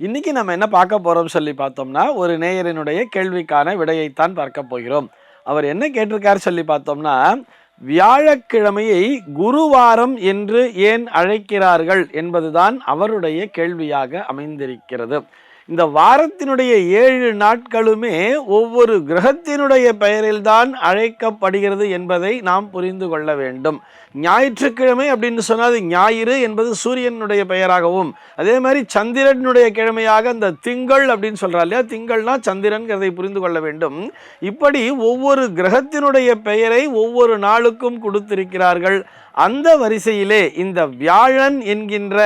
இன்னைக்கு நம்ம என்ன பார்க்க போகிறோம் சொல்லி பார்த்தோம்னா ஒரு நேயரினுடைய கேள்விக்கான விடையைத்தான் பார்க்க போகிறோம். அவர் என்ன கேட்டிருக்காரு சொல்லி பார்த்தோம்னா வியாழக்கிழமையை குருவாரம் என்று ஏன் அழைக்கிறார்கள் என்பதுதான் அவருடைய கேள்வியாக அமைந்திருக்கிறது. இந்த வாரத்தினுடைய ஏழு நாட்களுமே ஒவ்வொரு கிரகத்தினுடைய பெயரில்தான் அழைக்கப்படுகிறது என்பதை நாம் புரிந்து கொள்ள வேண்டும். ஞாயிற்றுக்கிழமை அப்படின்னு சொன்னால் அது ஞாயிறு என்பது சூரியனுடைய பெயராகவும் அதே மாதிரி சந்திரனுடைய கிழமையாக அந்த திங்கள் அப்படின்னு சொல்கிறா இல்லையா? திங்கள்னா சந்திரன்கிறதை புரிந்து கொள்ள வேண்டும். இப்படி ஒவ்வொரு கிரகத்தினுடைய பெயரை ஒவ்வொரு நாளுக்கும் கொடுத்திருக்கிறார்கள். அந்த வரிசையிலே இந்த வியாழன் என்கின்ற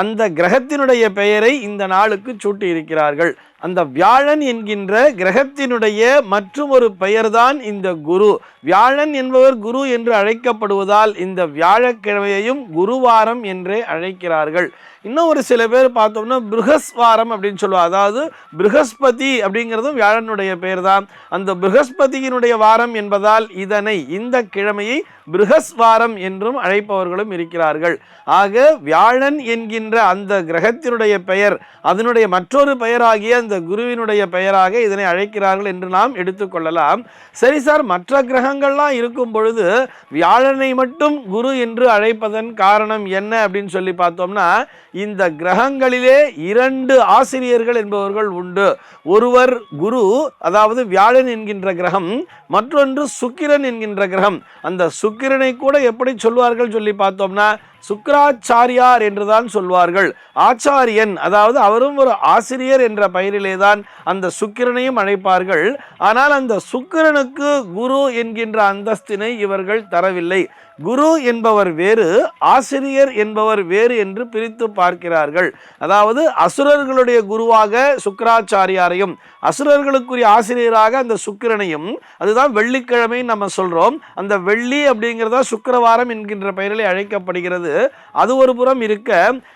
அந்த கிரகத்தினுடைய பெயரை இந்த நாளுக்கு சூட்டியிருக்கிறார்கள். அந்த வியாழன் என்கின்ற கிரகத்தினுடைய மற்றும் ஒரு பெயர்தான் இந்த குரு. வியாழன் என்பவர் குரு என்று அழைக்கப்படுவதால் இந்த வியாழக்கிழமையையும் குருவாரம் என்றே அழைக்கிறார்கள். இன்னும் ஒரு சில பேர் பார்த்தோம்னா பிருகஸ்வாரம் அப்படின்னு சொல்லுவாங்க. அதாவது பிருகஸ்பதி அப்படிங்கிறதும் வியாழனுடைய பெயர் தான் அந்த பிருகஸ்பதியினுடைய வாரம் என்பதால் இதனை இந்த கிழமையை பிருகஸ்வாரம் என்றும் அழைப்பவர்களும் இருக்கிறார்கள். ஆக வியாழன் என்கின்ற அந்த கிரகத்தினுடைய பெயர் அதனுடைய மற்றொரு பெயராகிய அந்த குருவினுடைய பெயராக இதனை அழைக்கிறார்கள் என்று நாம் எடுத்துக்கொள்ளலாம் சரி சார் மற்ற கிரகங்கள்லாம் இருக்கும் பொழுது வியாழனை மட்டும் குரு என்று அழைப்பதன் காரணம் என்ன அப்படின்னு சொல்லி பார்த்தோம்னா இந்த கிரகங்களிலே இரண்டு ஆசிரியர்கள் என்பவர்கள் உண்டு. ஒருவர் குரு அதாவது வியாழன் என்கின்ற கிரகம் மற்றொன்று சுக்கிரன் என்கின்ற கிரகம். அந்த சுக்கிரனை கூட எப்படி சொல்வார்கள் சொல்லி பார்த்தோம்னா சுக்கராச்சாரியார் என்றுதான் சொல்வார்கள். ஆச்சாரியன் அதாவது அவரும் ஒரு ஆசிரியர் என்ற பெயரிலே தான் அந்த சுக்கிரனையும் அழைப்பார்கள். ஆனால் அந்த சுக்கிரனுக்கு குரு என்கின்ற அந்தஸ்தினை இவர்கள் தரவில்லை. குரு என்பவர் வேறு ஆசிரியர் என்பவர் வேறு என்று பிரித்து பார்க்கிறார்கள். அதாவது அசுரர்களுடைய குருவாக சுக்கராச்சாரியாரையும் அசுரர்களுக்குரிய ஆசிரியராக அந்த சுக்கிரனையும் அதுதான் வெள்ளிக்கிழமை நம்ம சொல்கிறோம் அந்த வெள்ளி அப்படிங்கிறதா சுக்கிரவாரம் என்கின்ற பெயரில் அழைக்கப்படுகிறது. அது ஒரு புறம் இருக்க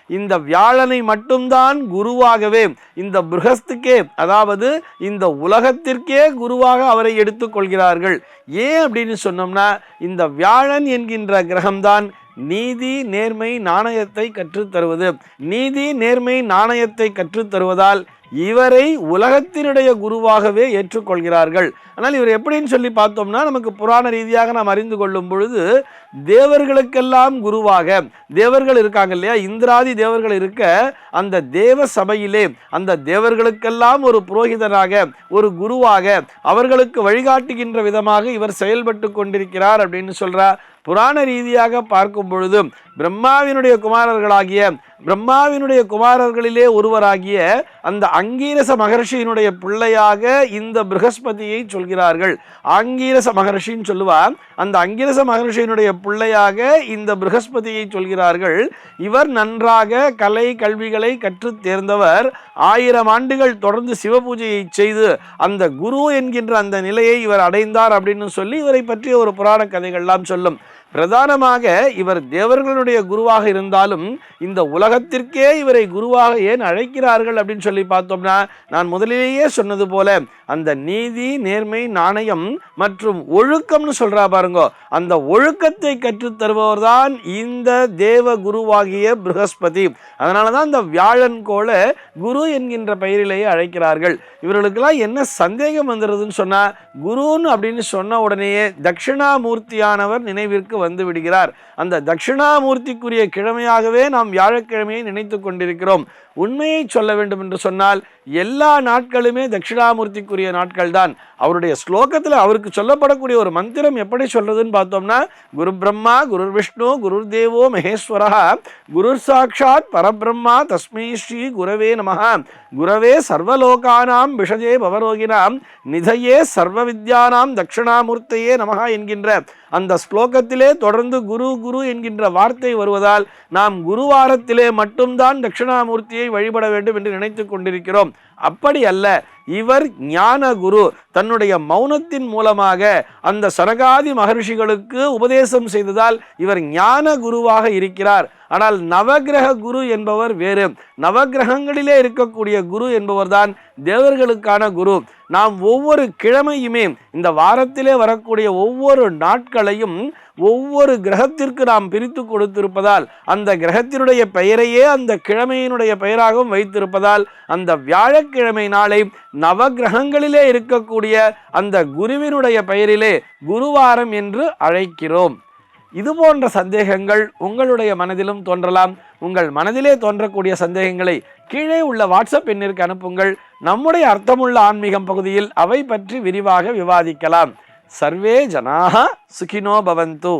இந்த வியாழனை மட்டும்தான் குருவாகவே இந்த பிருகஸ்துக்கே அதாவது இந்த உலகத்திற்கே குருவாக அவரை எடுத்துக்கொள்கிறார்கள் ஏன் அப்படின்னு சொன்னோம்னா இந்த வியாழன் என்கின்ற கிரகம்தான் நீதி நேர்மை நாணயத்தை கற்றுத்தருவது நீதி நேர்மை நாணயத்தை கற்றுத்தருவதால் இவரை உலகத்தினுடைய குருவாகவே ஏற்றுக்கொள்கிறார்கள். ஆனால் இவர் எப்படின்னு சொல்லி பார்த்தோம்னா நமக்கு புராண ரீதியாக நாம் அறிந்து கொள்ளும் பொழுது தேவர்களுக்கெல்லாம் குருவாக தேவர்கள் இருக்காங்க இல்லையா? இந்திராதி தேவர்கள் இருக்க அந்த தேவ சபையிலே அந்த தேவர்களுக்கெல்லாம் ஒரு புரோகிதராக ஒரு குருவாக அவர்களுக்கு வழிகாட்டுகின்ற விதமாக இவர் செயல்பட்டு கொண்டிருக்கிறார் அப்படின்னு சொல்கிறார் புராண ரீதியாக பார்க்கும் பொழுது பிரம்மாவினுடைய குமாரர்களாகிய பிரம்மாவினுடைய குமாரர்களிலே ஒருவராகிய அந்த அங்கீரச மகர்ஷியினுடைய பிள்ளையாக இந்த பிருகஸ்பதியை சொல்கிறார்கள். ஆங்கீரச மகர்ஷின்னு சொல்லுவார் அந்த அங்கீரச மகர்ஷியினுடைய பிள்ளையாக இந்த பிருகஸ்பதியை சொல்கிறார்கள். இவர் நன்றாக கலை கல்விகளை கற்றுத் தேர்ந்தவர். ஆயிரம் ஆண்டுகள் தொடர்ந்து சிவபூஜையை செய்து அந்த குரு என்கின்ற அந்த நிலையை இவர் அடைந்தார் அப்படின்னு சொல்லி இவரை பற்றிய ஒரு புராண கதைகள்லாம் சொல்லும். பிரதானமாக இவர் தேவர்களுடைய குருவாக இருந்தாலும் இந்த உலகத்திற்கே இவரை குருவாக ஏன் அழைக்கிறார்கள் அப்படின்னு சொல்லி பார்த்தோம்னா நான் முதலிலேயே சொன்னது போல அந்த நீதி நேர்மை நாணயம் மற்றும் ஒழுக்கம்னு சொல்கிறா பாருங்க. அந்த ஒழுக்கத்தை கற்றுத் தருபவர் தான் இந்த தேவ குருவாகிய ப்ரஹஸ்பதி அதனால தான் இந்த வியாழன் கோல குரு என்கின்ற பெயரிலேயே அழைக்கிறார்கள். இவர்களுக்கெல்லாம் என்ன சந்தேகம் வந்துடுதுன்னு சொன்னால் குருன்னு அப்படின்னு சொன்ன உடனேயே தட்சிணாமூர்த்தியானவர் நினைவிற்கு வந்து விடுகிறார். அந்த தட்சிணாமூர்த்திக்குரிய கிழமையாகவே நாம் வியாழக்கிழமையை நினைத்து கொண்டிருக்கிறோம். உண்மையை சொல்ல வேண்டும் என்று சொன்னால் எல்லா நாட்களுமே தட்சிணாமூர்த்திக்குரிய நாட்கள் தான் அவருடைய ஸ்லோகத்தில் அவருக்கு சொல்லப்படக்கூடிய ஒரு மந்திரம் எப்படி சொல்றதுன்னு பார்த்தோம்னா குரு பிரம்மா குரு விஷ்ணு குரு தேவோ மகேஸ்வரா குரு சாட்சாத் பரபிரம்மா தஸ்மை ஸ்ரீ குரவே நம குரவே சர்வலோகானாம் விஷஜே பவரோகினாம் நிதையே சர்வ வித்யானாம் தட்சிணாமூர்த்தையே நமகா என்கின்ற அந்த ஸ்லோகத்திலே தொடர்ந்து குரு குரு என்கின்ற வார்த்தை வருவதால் நாம் குருவாரத்திலே மட்டும்தான் தட்சிணாமூர்த்தியை வழிபட வேண்டும் என்று நினைத்து கொண்டிருக்கிறோம். அப்படி அல்ல. இவர் ஞான குரு தன்னுடைய மௌனத்தின் மூலமாக அந்த சனகாதி மகர்ஷிகளுக்கு உபதேசம் செய்ததால் இவர் ஞான குருவாக இருக்கிறார். ஆனால் நவக்கிரக குரு என்பவர் வேறு. நவக்கிரகங்களிலே இருக்கக்கூடிய குரு என்பவர்தான் தேவர்களுக்கான குரு. நாம் ஒவ்வொரு கிழமையுமே இந்த வாரத்திலே வரக்கூடிய ஒவ்வொரு நாட்களையும் ஒவ்வொரு கிரகத்திற்கு நாம் பிரித்து கொடுத்திருப்பதால் அந்த கிரகத்தினுடைய பெயரையே அந்த கிழமையினுடைய பெயராகவும் வைத்திருப்பதால் அந்த வியாழக்கிழமை நாளை நவகிரகங்களிலே இருக்கக்கூடிய அந்த குருவினுடைய பெயரிலே குருவாரம் என்று அழைக்கிறோம். இது போன்ற சந்தேகங்கள் உங்களுடைய மனதிலும் தோன்றலாம். உங்கள் மனதிலே தோன்றக்கூடிய சந்தேகங்களை கீழே உள்ள வாட்ஸ்அப் எண்ணிற்கு அனுப்புங்கள். நம்முடைய அர்த்தமுள்ள ஆன்மீகம் பகுதியில் அவை பற்றி விரிவாக விவாதிக்கலாம். சர்வே ஜனாக சுகினோ பவந்து.